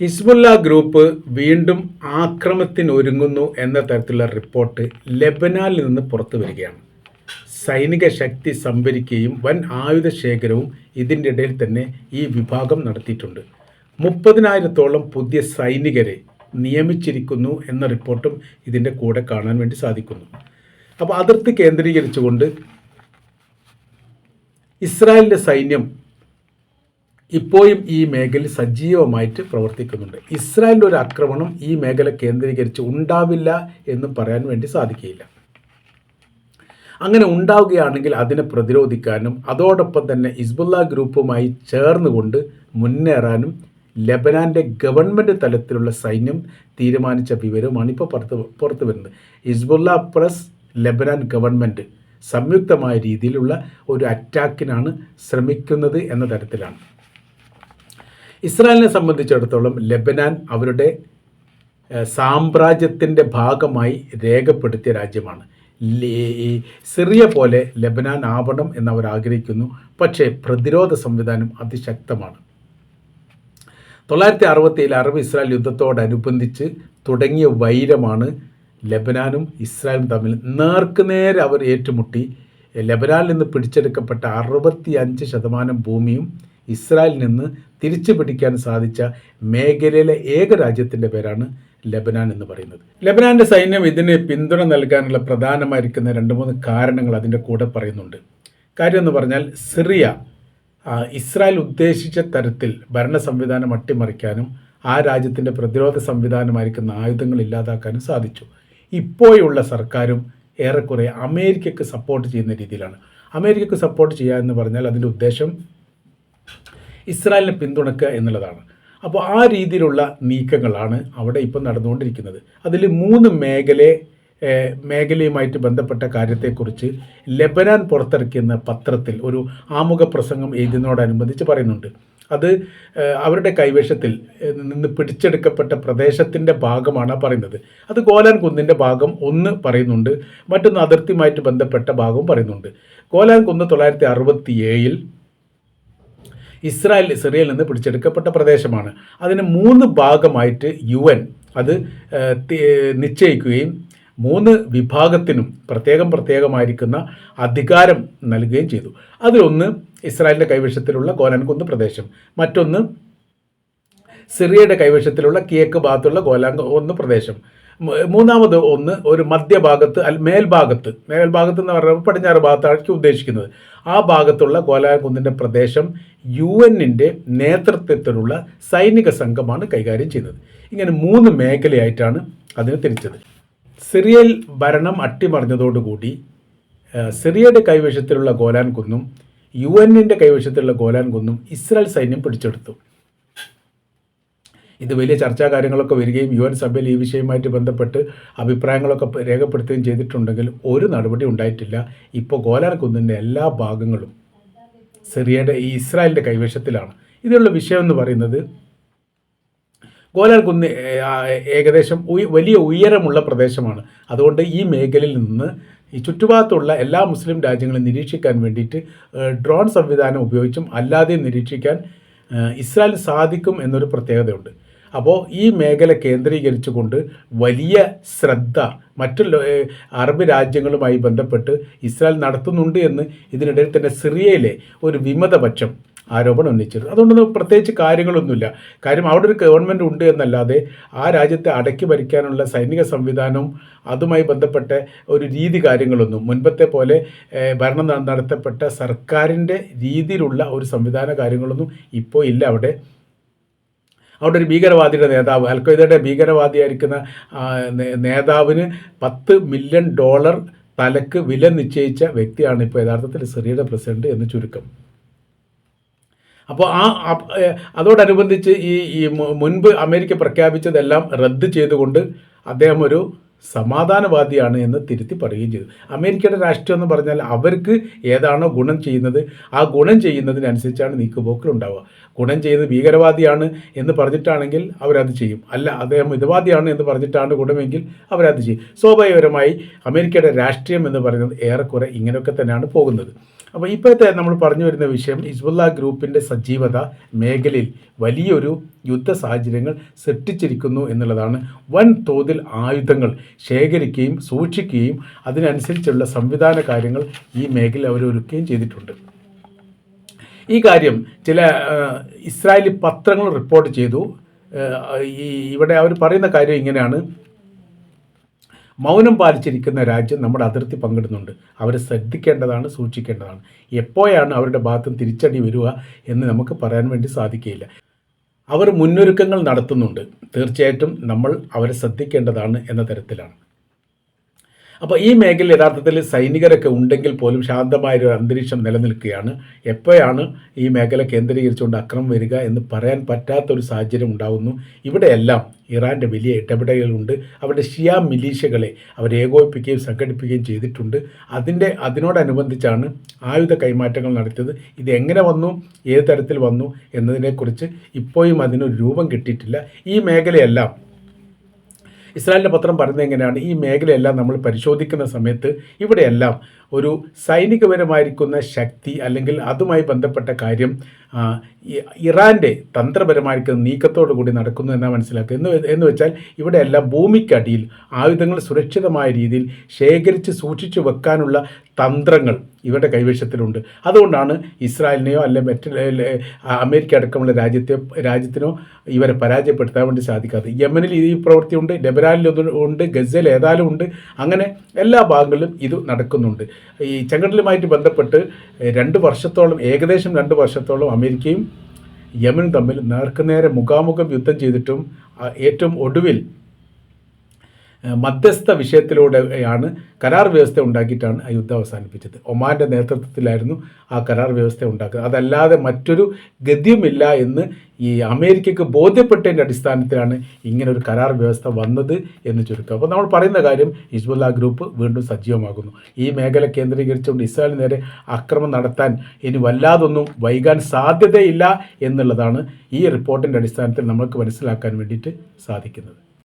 Hezbollah group വീണ്ടും ആക്രമണത്തിനൊരുങ്ങുന്നു എന്ന തരത്തിലുള്ള റിപ്പോർട്ട് ലെബനാനിൽ നിന്ന് പുറത്തു വരികയാണ്. സൈനിക ശക്തി സംഭരിക്കുകയും വൻ ആയുധ ശേഖരവും ഇതിന്റെ ഇടയിൽ തന്നെ ഈ വിഭാഗം നടത്തിയിട്ടുണ്ട്. മുപ്പതിനായിരത്തോളം പുതിയ സൈനികരെ നിയമിച്ചിരിക്കുന്നു എന്ന റിപ്പോർട്ടും ഇതിന്റെ കൂടെ കാണാൻ വേണ്ടി സാധിക്കുന്നു. അപ്പോൾ അതിർത്തി കേന്ദ്രീകരിച്ചുകൊണ്ട് ഇസ്രായേലിന്റെ സൈന്യം ഇപ്പോഴും ഈ മേഖലയിൽ സജീവമായിട്ട് പ്രവർത്തിക്കുന്നുണ്ട്. ഇസ്രായേലിന്റെ ഒരു ആക്രമണം ഈ മേഖല കേന്ദ്രീകരിച്ച് ഉണ്ടാവില്ല എന്ന് പറയാൻ വേണ്ടി സാധിക്കുകയില്ല. അങ്ങനെ ഉണ്ടാവുകയാണെങ്കിൽ അതിനെ പ്രതിരോധിക്കാനും അതോടൊപ്പം തന്നെ ഹിസ്ബുല്ല ഗ്രൂപ്പുമായി ചേർന്നുകൊണ്ട് മുന്നേറാനും ലബനാന്റെ ഗവൺമെന്റ് തലത്തിലുള്ള സൈന്യം തീരുമാനിച്ച വിവരവുമാണ് ഇപ്പോൾ പുറത്ത് പുറത്തു വരുന്നത്. ഹിസ്ബുല്ല പ്ലസ് ലബനാൻ ഗവൺമെന്റ് സംയുക്തമായ രീതിയിലുള്ള ഒരു അറ്റാക്കിനാണ് ശ്രമിക്കുന്നത് എന്ന തരത്തിലാണ്. ഇസ്രായേലിനെ സംബന്ധിച്ചിടത്തോളം ലെബനാൻ അവരുടെ സാമ്രാജ്യത്തിന്റെ ഭാഗമായി രേഖപ്പെടുത്തിയ രാജ്യമാണ്. സിറിയ പോലെ ലെബനാൻ ആവണം എന്നവർ ആഗ്രഹിക്കുന്നു പക്ഷേ പ്രതിരോധ സംവിധാനം അതിശക്തമാണ്. തൊള്ളായിരത്തി അറുപത്തിയേഴ് അറബ് ഇസ്രായേൽ യുദ്ധത്തോടനുബന്ധിച്ച് തുടങ്ങിയ വൈരമാണ് ലബനാനും ഇസ്രായേലും തമ്മിൽ. നേർക്കുനേരെ അവർ ഏറ്റുമുട്ടി. ലബനാനിൽ നിന്ന് പിടിച്ചെടുക്കപ്പെട്ട അറുപത്തി അഞ്ച് ശതമാനം ഭൂമിയും ഇസ്രായേലിൽ നിന്ന് തിരിച്ചു പിടിക്കാൻ സാധിച്ച മേഖലയിലെ ഏക രാജ്യത്തിന്റെ പേരാണ് ലബനാൻ എന്ന് പറയുന്നത്. ലബനാന്റെ സൈന്യം ഇതിന് പിന്തുണ നൽകാനുള്ള പ്രധാനമായിരിക്കുന്ന രണ്ട് മൂന്ന് കാരണങ്ങൾ അതിന്റെ കൂടെ പറയുന്നുണ്ട്. കാര്യം എന്ന് പറഞ്ഞാൽ സിറിയ ഇസ്രായേൽ ഉദ്ദേശിച്ച തരത്തിൽ ഭരണ സംവിധാനം അട്ടിമറിക്കാനും ആ രാജ്യത്തിന്റെ പ്രതിരോധ സംവിധാനമായിരിക്കുന്ന ആയുധങ്ങൾ ഇല്ലാതാക്കാനും സാധിച്ചു. ഇപ്പോഴുള്ള സർക്കാരും ഏറെക്കുറെ അമേരിക്കയ്ക്ക് സപ്പോർട്ട് ചെയ്യുന്ന രീതിയിലാണ്. അമേരിക്കയ്ക്ക് സപ്പോർട്ട് ചെയ്യുക എന്ന് പറഞ്ഞാൽ അതിന്റെ ഉദ്ദേശം ഇസ്രായേലിനെ പിന്തുണക്കുക എന്നുള്ളതാണ്. അപ്പോൾ ആ രീതിയിലുള്ള നീക്കങ്ങളാണ് അവിടെ ഇപ്പം നടന്നുകൊണ്ടിരിക്കുന്നത്. അതിൽ മൂന്ന് മേഖലയെ മേഖലയുമായിട്ട് ബന്ധപ്പെട്ട കാര്യത്തെക്കുറിച്ച് ലെബനാൻ പുറത്തിറക്കുന്ന പത്രത്തിൽ ഒരു ആമുഖ പ്രസംഗം എഴുതുന്നതോടനുബന്ധിച്ച് പറയുന്നുണ്ട്. അത് അവരുടെ കൈവശത്തിൽ നിന്ന് പിടിച്ചെടുക്കപ്പെട്ട പ്രദേശത്തിന്റെ ഭാഗമാണ് പറയുന്നത്. അത് ഗോലാൻ കുന്നിന്റെ ഭാഗം ഒന്ന് പറയുന്നുണ്ട്. മറ്റൊന്ന് അതിർത്തിയുമായിട്ട് ബന്ധപ്പെട്ട ഭാഗവും പറയുന്നുണ്ട്. ഗോലാൻ കുന്ന് തൊള്ളായിരത്തി അറുപത്തി ഏഴിൽ ഇസ്രായേൽ സിറിയയിൽ നിന്ന് പിടിച്ചെടുക്കപ്പെട്ട പ്രദേശമാണ്. അതിന് മൂന്ന് ഭാഗമായിട്ട് യു എൻ അത് നിശ്ചയിക്കുകയും മൂന്ന് വിഭാഗത്തിനും പ്രത്യേകം പ്രത്യേകമായിരിക്കുന്ന അധികാരം നൽകുകയും ചെയ്തു. അതിലൊന്ന് ഇസ്രായേലിന്റെ കൈവശത്തിലുള്ള ഗോലാൻകുന്ന് പ്രദേശം. മറ്റൊന്ന് സിറിയയുടെ കൈവശത്തിലുള്ള കിഴക്ക് ഭാഗത്തുള്ള ഗോലാൻ പ്രദേശം. മൂന്നാമത് ഒന്ന് ഒരു മധ്യഭാഗത്ത് അൽ മേൽഭാഗത്ത്. മേൽഭാഗത്ത് എന്ന് പറയുമ്പോൾ പടിഞ്ഞാറ് ഭാഗത്തായിരിക്കും ഉദ്ദേശിക്കുന്നത്. ആ ഭാഗത്തുള്ള കോലാകുന്നിന്റെ പ്രദേശം യു എന്നിന്റെ നേതൃത്വത്തിലുള്ള സൈനിക സംഘമാണ് കൈകാര്യം ചെയ്യുന്നത്. ഇങ്ങനെ മൂന്ന് മേഖലയായിട്ടാണ് അതിന് തിരിച്ചത്. സിറിയൽ ഭരണം അട്ടിമറിഞ്ഞതോടുകൂടി സിറിയയുടെ കൈവശത്തിലുള്ള ഗോലാൻ കുന്നും യു എന്നിന്റെ കൈവശത്തിലുള്ള ഗോലാൻ കുന്നും ഇസ്രായേൽ സൈന്യം പിടിച്ചെടുത്തു. ഇത് വലിയ ചർച്ചാ കാര്യങ്ങളൊക്കെ വരികയും യു എൻ സഭയിൽ ഈ വിഷയവുമായിട്ട് ബന്ധപ്പെട്ട് അഭിപ്രായങ്ങളൊക്കെ രേഖപ്പെടുത്തുകയും ചെയ്തിട്ടുണ്ടെങ്കിൽ ഒരു നടപടി ഉണ്ടായിട്ടില്ല. ഇപ്പോൾ ഗോലാൻ കുന്നിന്റെ എല്ലാ ഭാഗങ്ങളും സിറിയയുടെ ഈ ഇസ്രായേലിന്റെ കൈവശത്തിലാണ്. ഇതിനുള്ള വിഷയം എന്ന് പറയുന്നത് ഗോലാൻ കുന്ന് ഏകദേശം വലിയ ഉയരമുള്ള പ്രദേശമാണ്. അതുകൊണ്ട് ഈ മേഖലയിൽ നിന്ന് ഈ ചുറ്റുഭാഗത്തുള്ള എല്ലാ മുസ്ലിം രാജ്യങ്ങളും നിരീക്ഷിക്കാൻ വേണ്ടിയിട്ട് ഡ്രോൺ സംവിധാനം ഉപയോഗിച്ചും അല്ലാതെയും നിരീക്ഷിക്കാൻ ഇസ്രായേൽ സാധിക്കും എന്നൊരു പ്രത്യേകതയുണ്ട്. അപ്പോൾ ഈ മേഖല കേന്ദ്രീകരിച്ചുകൊണ്ട് വലിയ ശ്രദ്ധ മറ്റു അറബ് രാജ്യങ്ങളുമായി ബന്ധപ്പെട്ട് ഇസ്രായേൽ നടത്തുന്നുണ്ട് എന്ന് ഇതിനിടയിൽ തന്നെ സിറിയയിലെ ഒരു വിമതപക്ഷം ആരോപണം ഉന്നയിച്ചിരുന്നു. അതുകൊണ്ടൊന്നും പ്രത്യേകിച്ച് കാര്യങ്ങളൊന്നുമില്ല. കാര്യം അവിടെ ഒരു ഗവൺമെന്റ് ഉണ്ട് എന്നല്ലാതെ ആ രാജ്യത്തെ അടക്കി ഭരിക്കാനുള്ള സൈനിക സംവിധാനവും അതുമായി ബന്ധപ്പെട്ട ഒരു രീതി കാര്യങ്ങളൊന്നും മുൻപത്തെ പോലെ ഭരണം നടത്തപ്പെട്ട സർക്കാരിന്റെ രീതിയിലുള്ള ഒരു സംവിധാന കാര്യങ്ങളൊന്നും ഇപ്പോൾ ഇല്ല അവിടെ. അവിടെ ഒരു ഭീകരവാദിയുടെ നേതാവ്. അൽഖയ്ദയുടെ ഭീകരവാദിയായിരിക്കുന്ന നേതാവിന് പത്ത് മില്യൺ ഡോളർ തലക്ക് വില നിശ്ചയിച്ച വ്യക്തിയാണ് ഇപ്പോൾ യഥാർത്ഥത്തിൽ സിറിയയുടെ പ്രസിഡന്റ് എന്ന് ചുരുക്കം. അപ്പോൾ ആ അതോടനുബന്ധിച്ച് ഈ ഈ മുൻപ് അമേരിക്ക പ്രഖ്യാപിച്ചതെല്ലാം റദ്ദ് ചെയ്തുകൊണ്ട് അദ്ദേഹം ഒരു സമാധാനവാദിയാണ് എന്ന് തിരുത്തി പറയുകയും ചെയ്തു. അമേരിക്കയുടെ രാഷ്ട്രീയം എന്ന് പറഞ്ഞാൽ അവർക്ക് ഏതാണോ ഗുണം ചെയ്യുന്നത് ആ ഗുണം ചെയ്യുന്നതിനനുസരിച്ചാണ് നീക്കുപോക്കൽ ഉണ്ടാവുക. ഗുണം ചെയ്യുന്നത് ഭീകരവാദിയാണ് എന്ന് പറഞ്ഞിട്ടാണെങ്കിൽ അവരത് ചെയ്യും. അല്ല അദ്ദേഹം മിതവാദിയാണ് എന്ന് പറഞ്ഞിട്ടാണ് ഗുണമെങ്കിൽ അവരത് ചെയ്യും. സ്വാഭാവികപരമായി അമേരിക്കയുടെ രാഷ്ട്രീയം എന്ന് പറയുന്നത് ഏറെക്കുറെ ഇങ്ങനെയൊക്കെ തന്നെയാണ് പോകുന്നത്. അപ്പോൾ ഇപ്പോഴത്തെ നമ്മൾ പറഞ്ഞു വരുന്ന വിഷയം ഹിസ്ബുല്ല ഗ്രൂപ്പിന്റെ സജീവത മേഖലയിൽ വലിയൊരു യുദ്ധ സാഹചര്യങ്ങൾ സൃഷ്ടിച്ചിരിക്കുന്നു എന്നുള്ളതാണ്. വൻ തോതിൽ ആയുധങ്ങൾ ശേഖരിക്കുകയും സൂക്ഷിക്കുകയും അതിനനുസരിച്ചുള്ള സംവിധാന കാര്യങ്ങൾ ഈ മേഖല അവരൊരുക്കുകയും ചെയ്തിട്ടുണ്ട്. ഈ കാര്യം ചില ഇസ്രായേലി പത്രങ്ങൾ റിപ്പോർട്ട് ചെയ്തു. ഈ ഇവിടെ അവർ പറയുന്ന കാര്യം ഇങ്ങനെയാണ്. മൗനം പാലിച്ചിരിക്കുന്ന രാജ്യം നമ്മുടെ അതിർത്തി പങ്കിടുന്നുണ്ട്. അവർ ശ്രദ്ധിക്കേണ്ടതാണ് സൂക്ഷിക്കേണ്ടതാണ്. എപ്പോഴാണ് അവരുടെ ഭാഗത്തും തിരിച്ചടി വരിക എന്ന് നമുക്ക് പറയാൻ വേണ്ടി സാധിക്കുകയില്ല. അവർ മുന്നൊരുക്കങ്ങൾ നടത്തുന്നുണ്ട്. തീർച്ചയായിട്ടും നമ്മൾ അവരെ ശ്രദ്ധിക്കേണ്ടതാണ് എന്ന തരത്തിലാണ്. അപ്പോൾ ഈ മേഖലയിൽ യഥാർത്ഥത്തിൽ സൈനികരൊക്കെ ഉണ്ടെങ്കിൽ പോലും ശാന്തമായ ഒരു അന്തരീക്ഷം നിലനിൽക്കുകയാണ്. എപ്പോഴാണ് ഈ മേഖല കേന്ദ്രീകരിച്ചുകൊണ്ട് അക്രമം വരിക എന്ന് പറയാൻ പറ്റാത്തൊരു സാഹചര്യം ഉണ്ടാകുന്നു ഇവിടെയെല്ലാം ഇറാന്റെ വലിയ ഇടപെടലുകളുണ്ട്. അവരുടെ ഷിയ മിലീഷ്യകളെ അവർ ഏകോപിപ്പിക്കുകയും സംഘടിപ്പിക്കുകയും ചെയ്തിട്ടുണ്ട്. അതിന്റെ അതിനോടനുബന്ധിച്ചാണ് ആയുധ കൈമാറ്റങ്ങൾ നടത്തിയത്. ഇത് എങ്ങനെ വന്നു ഏത് തരത്തിൽ വന്നു എന്നതിനെക്കുറിച്ച് ഇപ്പോഴും അതിനൊരു രൂപം കിട്ടിയിട്ടില്ല. ഈ മേഖലയെല്ലാം ഇസ്രായേലിന്റെ പത്രം പറയുന്നത് എങ്ങനെയാണ്? ഈ മേഖലയെല്ലാം നമ്മൾ പരിശോധിക്കുന്ന സമയത്ത് ഇവിടെയെല്ലാം ഒരു സൈനികപരമായിരിക്കുന്ന ശക്തി അല്ലെങ്കിൽ അതുമായി ബന്ധപ്പെട്ട കാര്യം ഇറാന്റെ തന്ത്രപരമായിരിക്കുന്ന നീക്കത്തോടു കൂടി നടക്കുന്നു എന്നാണ് മനസ്സിലാക്കുക. എന്ന് എന്ന് വെച്ചാൽ ഇവിടെയെല്ലാം ഭൂമിക്കടിയിൽ ആയുധങ്ങൾ സുരക്ഷിതമായ രീതിയിൽ ശേഖരിച്ച് സൂക്ഷിച്ചു വെക്കാനുള്ള തന്ത്രങ്ങൾ ഇവരുടെ കൈവശത്തിലുണ്ട്. അതുകൊണ്ടാണ് ഇസ്രായേലിനെയോ അല്ലെ മറ്റ് അമേരിക്ക അടക്കമുള്ള രാജ്യത്തെ രാജ്യത്തിനോ ഇവരെ പരാജയപ്പെടുത്താൻ വേണ്ടി സാധിക്കാത്തത്. യമനിൽ ഈ പ്രവൃത്തിയുണ്ട് ലെബനാനിൽ ഒന്ന് ഉണ്ട് ഗസയിൽ ഏതായാലും ഉണ്ട്. അങ്ങനെ എല്ലാ ഭാഗങ്ങളിലും ഇത് നടക്കുന്നുണ്ട്. ഈ ചെങ്കടലുമായിട്ട് ബന്ധപ്പെട്ട് രണ്ട് വർഷത്തോളം ഏകദേശം രണ്ട് വർഷത്തോളം അമേരിക്കയും യമനും തമ്മിൽ നേർക്കുനേരെ മുഖാമുഖം യുദ്ധം ചെയ്തിട്ടും ഏറ്റവും ഒടുവിൽ മധ്യസ്ഥ വിഷയത്തിലൂടെയാണ് കരാർ വ്യവസ്ഥ ഉണ്ടാക്കിയിട്ടാണ് ആ യുദ്ധം അവസാനിപ്പിച്ചത്. ഒമാന്റെ നേതൃത്വത്തിലായിരുന്നു ആ കരാർ വ്യവസ്ഥ ഉണ്ടാക്കുക അതല്ലാതെ മറ്റൊരു ഗതിയുമില്ല എന്ന് ഈ അമേരിക്കയ്ക്ക് ബോധ്യപ്പെട്ടതിന്റെ അടിസ്ഥാനത്തിലാണ് ഇങ്ങനെ ഒരു കരാർ വ്യവസ്ഥ വന്നത് എന്ന് ചുരുക്കം. അപ്പോൾ നമ്മൾ പറയുന്ന കാര്യം ഹിസ്ബുല്ല ഗ്രൂപ്പ് വീണ്ടും സജീവമാകുന്നു. ഈ മേഖല കേന്ദ്രീകരിച്ചുകൊണ്ട് ഇസ്രായേൽ നേരെ ആക്രമണം നടത്താൻ ഇനി വല്ലാതൊന്നും വൈകാൻ സാധ്യതയില്ല എന്നുള്ളതാണ് ഈ റിപ്പോർട്ടിന്റെ അടിസ്ഥാനത്തിൽ നമുക്ക് മനസ്സിലാക്കാൻ വേണ്ടിയിട്ട് സാധിക്കുന്നത്.